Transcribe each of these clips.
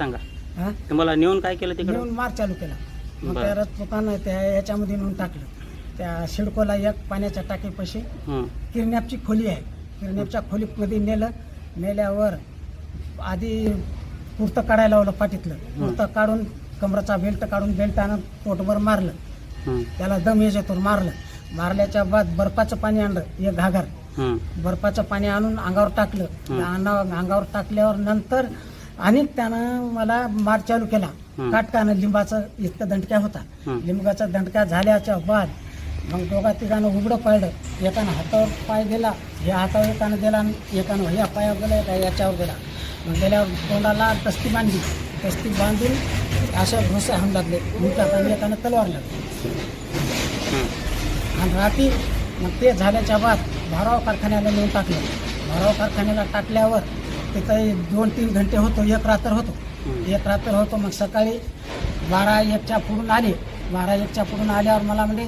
सांगा. हा? तुम्हाला नेऊन काय केलं तिकडं? नेऊन मार चालू केला. मग बरं. त्या त्या याच्यामध्ये नेऊन टाकलं. त्या शिडकोला एक पाण्याच्या टाकीपाशी हं, किरण्यापची खोली आहे. किरण्यापच्या खोलीमध्ये नेलं. नेल्यावर आधी कुर्तं काढायला लावलं पाठीतलं. कुर्तं काढून कमराचा बेल्ट काढून बेल्टानं पोटभर मारलं. हं, त्याला दम याच्यातून मारलं. मारल्याच्या बाद बर्फाचं पाणी आणलं एक घागर. हं, बर्फाचं पाणी आणून अंगावर टाकलं. अंगावर अंगावर टाकल्यावर नंतर आणि त्यानं मला मार चालू केला. काटकानं लिंबाचा इतका दंडक्या होता. लिंबाचा दंडक्या झाल्याच्या बाद मग दोघा तिघानं उघडं पाडलं. एकानं हातावर पाय दिला ह्या हातावर एकानं दिला आणि एकानं ह्या पायावर गेला एका याच्यावर गेला. मग गेल्यावर तोंडाला दस्ती बांधली. दस्ती बांधून अशा घुसा हाणू लागले. आणि एकानं तलवार लागली. आणि रात्री मग ते झाल्याच्या बाद भाराव कारखान्याला नेऊन टाकलं. भाराव कारखान्याला टाकल्यावर तिथं दोन तीन घंटे होतो एक रात्र होतो. एक रात्र होतो मग सकाळी बारा एकच्या पुढून आले. बारा एकच्या पुढून आल्यावर मला म्हणजे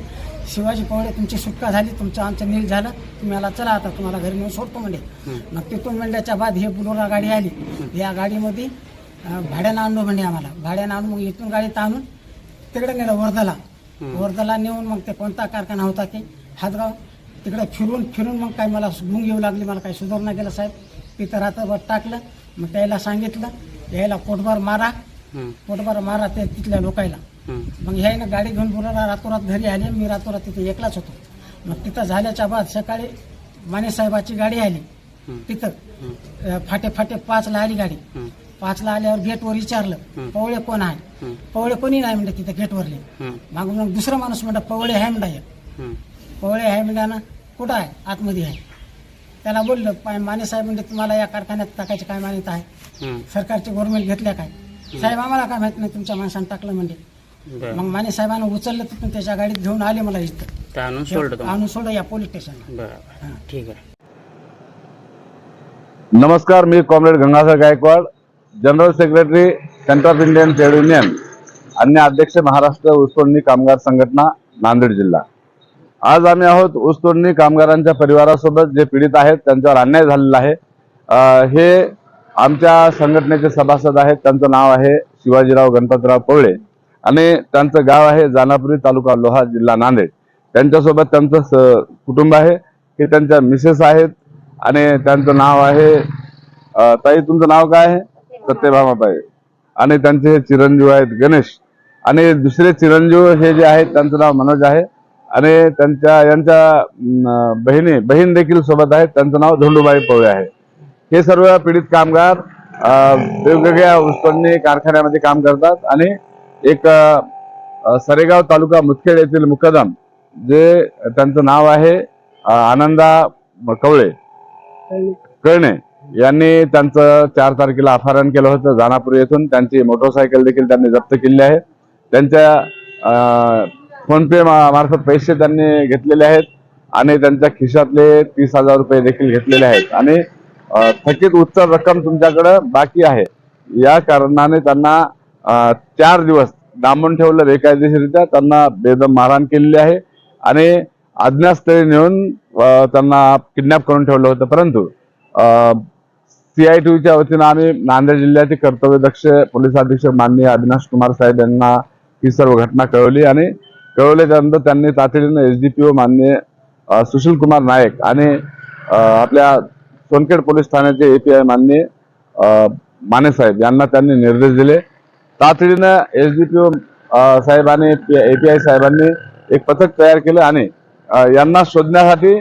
शिवाजी पवळे तुमची सुटका झाली तुमचं आमचं नील झालं तुम्ही मला चला आता तुम्हाला घरी नेऊन सोडतो म्हणजे. मग तिथून म्हणल्याच्या बाद हे बुलोरा गाडी आली. या गाडीमध्ये भाड्यानं आणलो म्हणजे आम्हाला. भाड्यानं आणून मग इथून गाडीत आणून तिकडे नेलं वर्धाला. वर्धाला नेऊन मग ते कोणता कारखाना होता की हातगाव. तिकडे फिरून फिरून मग काय मला गुंग येऊ लागली मला काही सुधारणा केलं साहेब. तिथं रात्रभर टाकलं मग त्याला सांगितलं यायला पोटभर मारा. पोटभर मारा ते तिथल्या लोकायला. मग ह्यानं गाडी घेऊन बोलायला रातोरात घरी आले मी रातोरात तिथे एकलाच होतो. मग तिथं झाल्याच्या बाद सकाळी माने साहेबाची गाडी आली. तिथं फाटे फाटे पाचला आली गाडी. पाचला आल्यावर गेटवर विचारलं. पवळे कोण आहे? पवळे कोणी नाही म्हणलं तिथं गेटवरले. हं, मग मग दुसरा माणूस म्हणलं पवळे आहे म्हणता हं, पवळे आहे म्हणल्यानं कुठं आहे? आतमध्ये आहे. त्याला बोललं पाय माने साहेब म्हणजे तुम्हाला या कारखान्यात टाकायची काय मान्यता आहे? हं, सरकारचे गव्हर्नमेंट घेतल्या काय? साहेब आम्हाला काय माहीत नाही तुमच्या माणसानं टाकलं म्हणजे. मग माने साहेबांना उचललं तिथून त्याच्या गाडीत घेऊन आले मला इथं. ते आणून सोडलं तुम्हाला? आणून सोडलं या पोलीस स्टेशनला हां. ठीक आहे. नमस्कार मी comrade Gangadhar Gaikwad general secretary centre of Indian trade union अन्य अध्यक्ष महाराष्ट्र ऊसतोडणी कामगार संघटना नांदेड जिल्हा. आज आम्ही आहोत ऊसतोडणी कामगारांच्या परिवारासोबत जे पीडित आहेत त्यांच्यावर अन्याय झालेला आहे. हे आमच्या संघटनेचे सभासद आहेत त्यांचं नाव आहे शिवाजीराव गणपतराव पवळे आणि त्यांचं गाव आहे जानापुरी तालुका लोहा जिल्हा नांदेड. त्यांच्यासोबत त्यांचं स- कुटुंब आहे. हे त्यांच्या मिसेस आहेत. आणि त्यांचं नाव आहे ताई तुमचं नाव काय आहे? सत्यभामाबाई आणि त्यांचे हे चिरंजीव आहेत गणेश. आणि दुसरे चिरंजीव हे जे आहेत त्यांचं नाव मनोज आहे. आणि त्यांच्या यांच्या बहिणी बहीण देखील सोबत आहेत. त्यांचं नाव धोंडूबाई पवळे आहे. हे सर्व पीडित कामगार वेगवेगळ्या उत्पन्न कारखान्यामध्ये काम करतात. आणि एक सरेगाव तालुका मुदखेड येथील मुकदम जे त्यांचं नाव आहे आनंदा कवळे. कळणे. यांनी त्यांचं चार तारखेला अपहरण केलं होतं जानापूर येथून. त्यांची मोटरसायकल देखील त्यांनी जप्त केली आहे. त्यांच्या फोनपे मार्फत पैसे त्यांनी घेतलेले आहेत आणि त्यांच्या खिशातले तीस हजार रुपये देखील घेतलेले आहेत. आणि थकीत उत्तर रक्कम तुमच्याकडे बाकी आहे. या कारणाने त्यांना चार दिवस डांबून ठेवलं बेकायदेशीरित्या त्यांना बेदम मारहाण केलेली आहे. आणि अज्ञातस्थळी नेऊन त्यांना किडनॅप करून ठेवलं होतं. परंतु सीआयटीच्या वतीनं आम्ही नांदेड जिल्ह्याचे कर्तव्यदक्ष पोलीस अधीक्षक माननीय अविनाश कुमार साहेब यांना ही सर्व घटना कळवली आणि कळवल्याच्यानंतर त्यांनी तातडीनं एस डी पी ओ मान्य सुशील कुमार नायक आणि आपल्या सोनखेड पोलीस ठाण्याचे एपीआय मान्य अं, माने साहेब यांना त्यांनी निर्देश दिले. तातडीनं एस डी पी ओ साहेबांनी एपीआय साहेबांनी एक पथक तयार केलं आणि यांना शोधण्यासाठी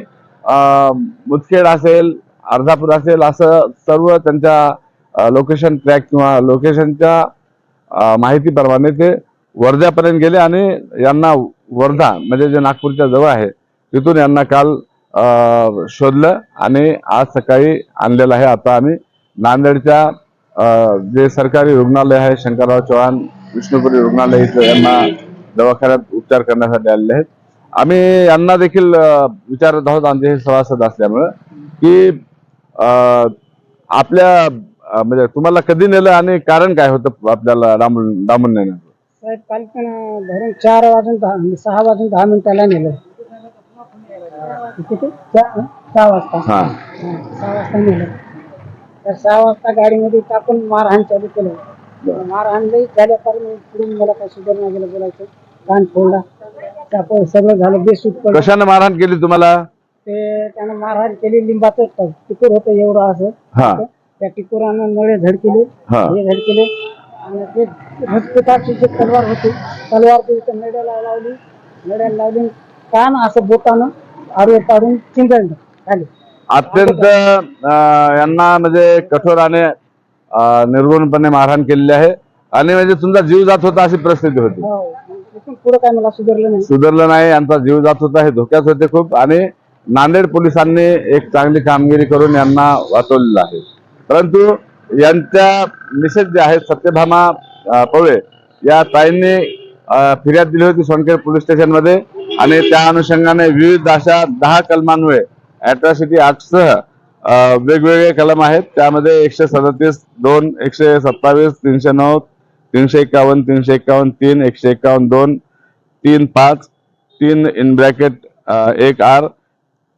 मुदखेड असेल अर्धापूर असेल असं सर्व त्यांच्या लोकेशन ट्रॅक किंवा लोकेशनच्या माहितीप्रमाणे ते वर्ध्यापर्यंत गेले आणि यांना वर्धा म्हणजे जे नागपूरच्या जवळ आहे तिथून यांना काल शोधलं आणि आज सकाळी आणलेलं आहे. आता आम्ही नांदेडच्या जे सरकारी रुग्णालय आहे शंकरराव चव्हाण विष्णुपुरी रुग्णालय इथं यांना दवाखान्यात उपचार करण्यासाठी आलेले आहेत. आम्ही यांना देखील विचारत आहोत आमचे हे सभासद असल्यामुळं की आपल्या म्हणजे तुम्हाला कधी नेलं आणि कारण काय होतं आपल्याला डांबून डांबून नेण्याचं? साहेब काल पण धरून चार वाजून दहा सहा वाजून दहा मिनिटाला नेलं. किती? चा- सहा वाजता. हा. हां, सहा वाजता नेलं. तर सहा वाजता गाडीमध्ये टाकून मारहाण चालू केलं. मारहाण लई झाल्या कारण पुढून मला काय सुधारणा गेलं बोलायचं. कान फोडला. त्यामुळे सगळं झालं बेसूट पडलं. कशाने मारहाण केली तुम्हाला? ते त्यानं मारहाण केली लिंबाचं टिकूर होतं एवढं असं. हा. त्या टिकुरानं नळे धड केले हा. हे धड केले आणि ते रजपुताची जी तलवार होती तलवार ती इथं नड्याला लावली. नड्याला लावली. कान असं बोटानं आडवे पाडून चिंगळलं खाली अत्यंत अं, यांना म्हणजे कठोर आणि अं, निर्गुणपणे मारहाण केलेली आहे. आणि म्हणजे तुमचा जीव जात होता अशी परिस्थिती होती. हो. इथून पुढं काय मला सुधारलं नाही. सुधारलं नाही यांचा जीव जात होता हे धोक्यात होते खूप. आणि नांदेड पोलिसांनी एक चांगली कामगिरी करून यांना वाचवलेलं आहे. परंतु यांच्या मिसेस जे आहेत सत्यभामा पवे पवळे या ताईंनी फिर्याद दिली होती सोनखेड पोलीस स्टेशनमध्ये आणि त्या अनुषंगाने विविध अशा दहा कलमांमुळे अॅट्रॉसिटी ऍक्टसह वेगवेगळे कलम आहेत. त्यामध्ये एकशे सदतीस दोन एकशे सत्तावीस तीनशे नऊ तीनशे एकावन्न तीनशे एकावन्न तीन एकशे एकावन्न दोन तीन पाच तीन इन ब्रॅकेट एक आर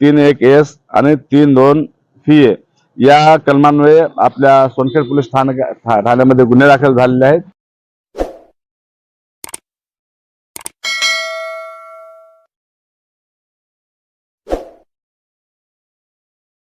तीन एक एस आणि तीन दोन फी ए. या कलमांमुळे आपल्या सोनखेड पोलीस ठाण्यामध्ये गुन्हे दाखल झालेले आहेत.